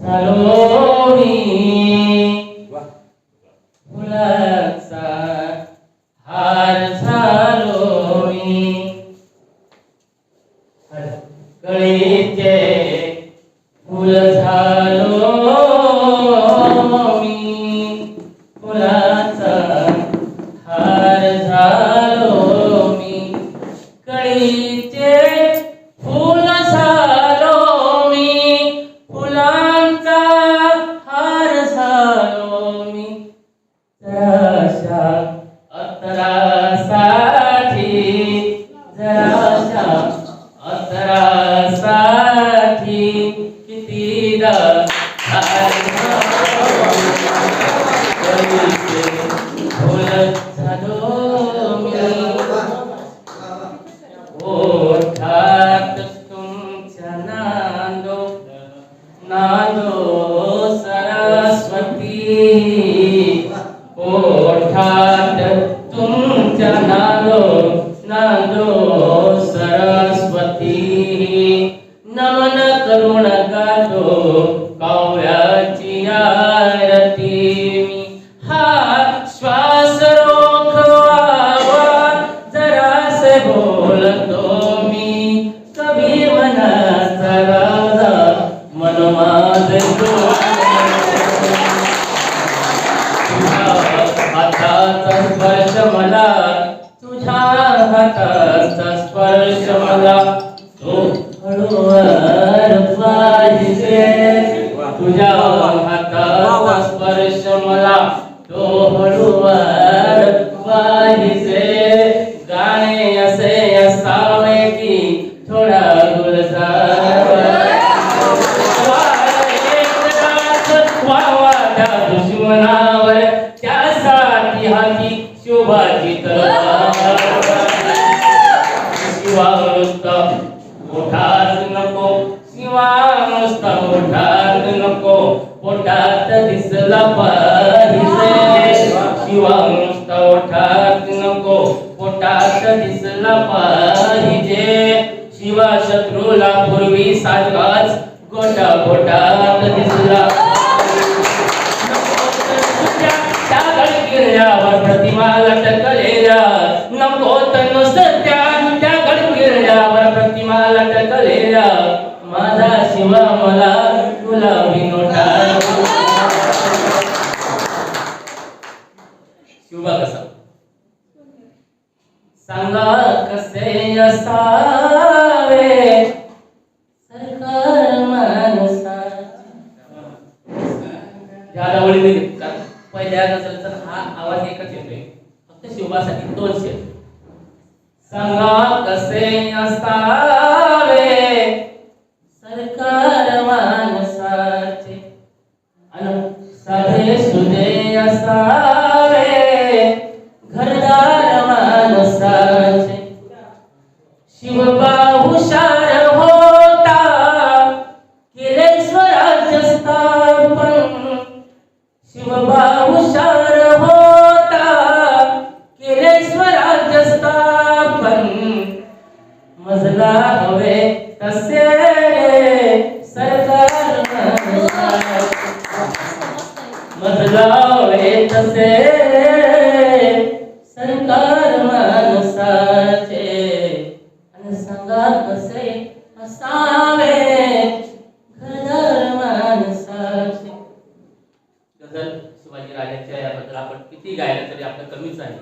झालो 你的爱和我的一切，不能。पाहिजे गाणे असे असावे की थोडा गुलजार दुश्मनावर त्यासाठी हाती शोभाची शिवा नुसता पोटात नको शिवा नुसता पोटात नको पोटात दिसला पाहिजे शिवा नुसता नको. पोटात दिसला पाहिजे. शिवा शत्रूला पूर्वी सारखाच गोटा पोटात दिसला. त्या प्रतिमा लटक ज्यादा ओळी नाही कारण पहिल्या गझलचा हा आवाज एकच येतोय. फक्त शिवबासाठी दोन शेर सांगा कसे असता आपलं कमीच आहे.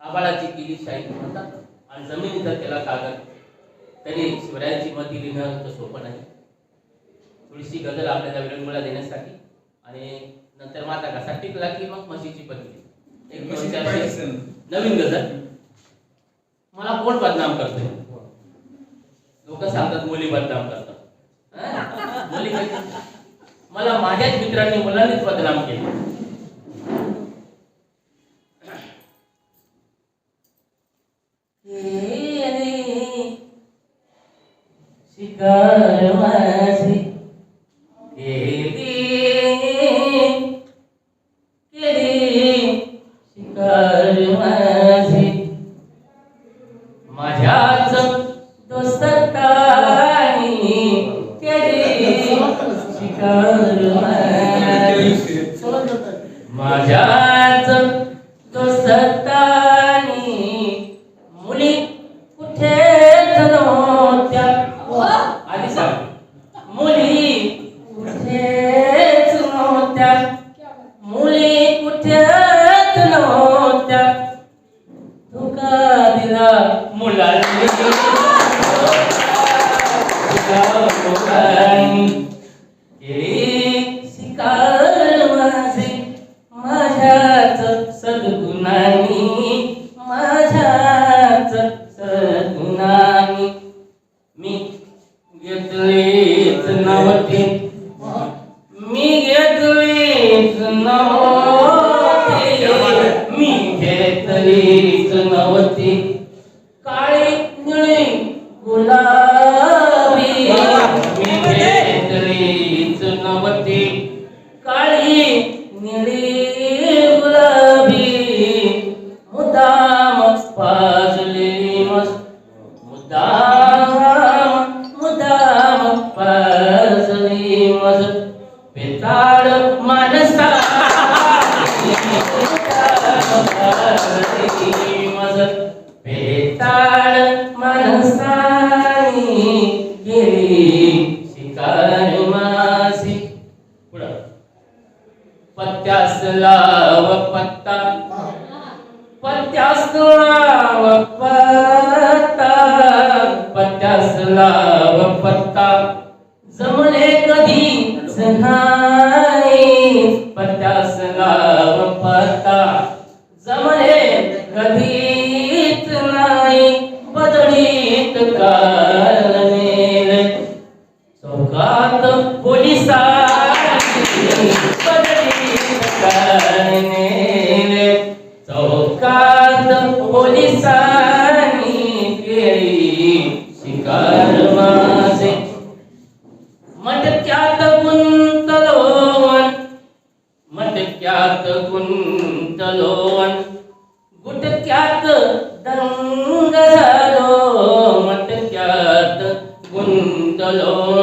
आबाळाची केली शाही म्हणतात. आणि जमिनीचा केला कागद. तरी शिवरायांची मती लिहिणं तर सोपं नाही. थोडीशी गझल आपल्याला विरंगुळा देण्यासाठी आणि नंतर माता कसा टिकला की मग म्हशीची पत्नी. एक. नवीन गझल मला कोण बदनाम करतोय? लोक सांगतात मुली बदनाम करतात? मुली? मला माझ्याच मित्रांनी मुलांनीच बदनाम केले. चालला व पत्ता जमले कधी नाही पत्त्यास लाव पत्ता जमले कधीच नाही बदलीत काल मेले। चौकात पोलिसा बदलीत काल मेले। चौकात पोलिसा कर्मासे मटक्यात गुंतलोवन मटक्यात गुंतलोवन गुटक्यात दंग झालो मटक्यात गुंतलोवन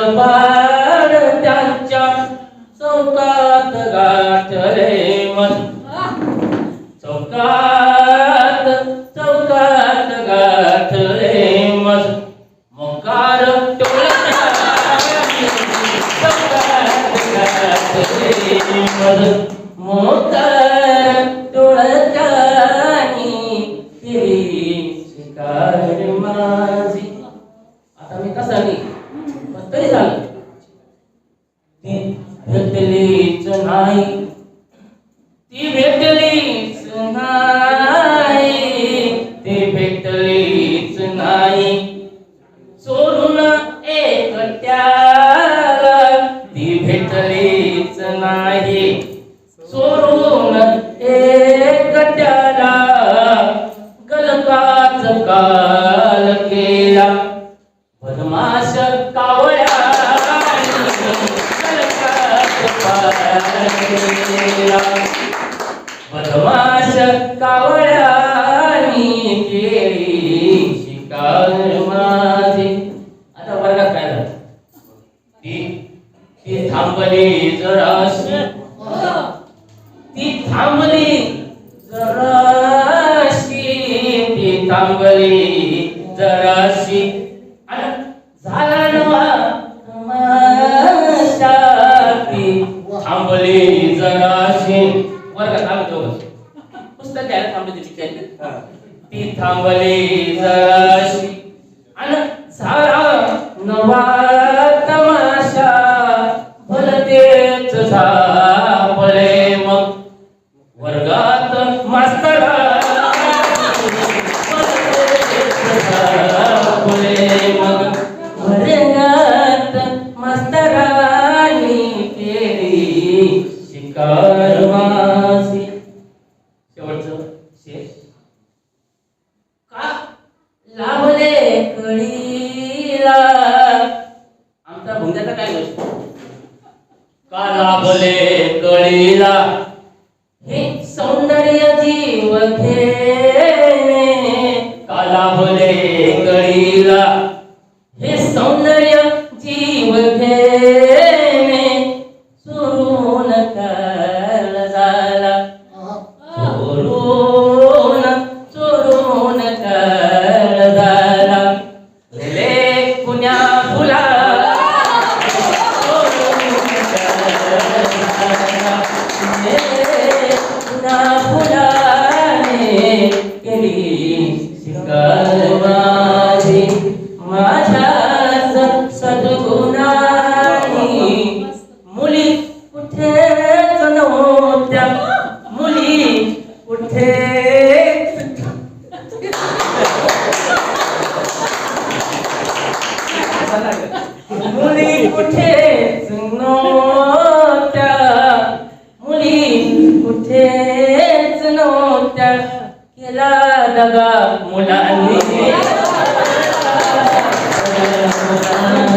the Bible. त्याला ती भेटलीच नाही. सोडून एक त्याला गलकाच काल केला. बदमाश कावळ्या बदमाश कावळ्या थांबले जनाशी वर्ग थांबतो पुस्तक घ्यायला थांबली ती थांबले जरा भुंग्याचा आमचा भुंग्याचा काय गोष्ट काला भले कळीला. हे सौंदर्य जीव घे कुठेच नव्हत्या. केला दगा मुलांनी.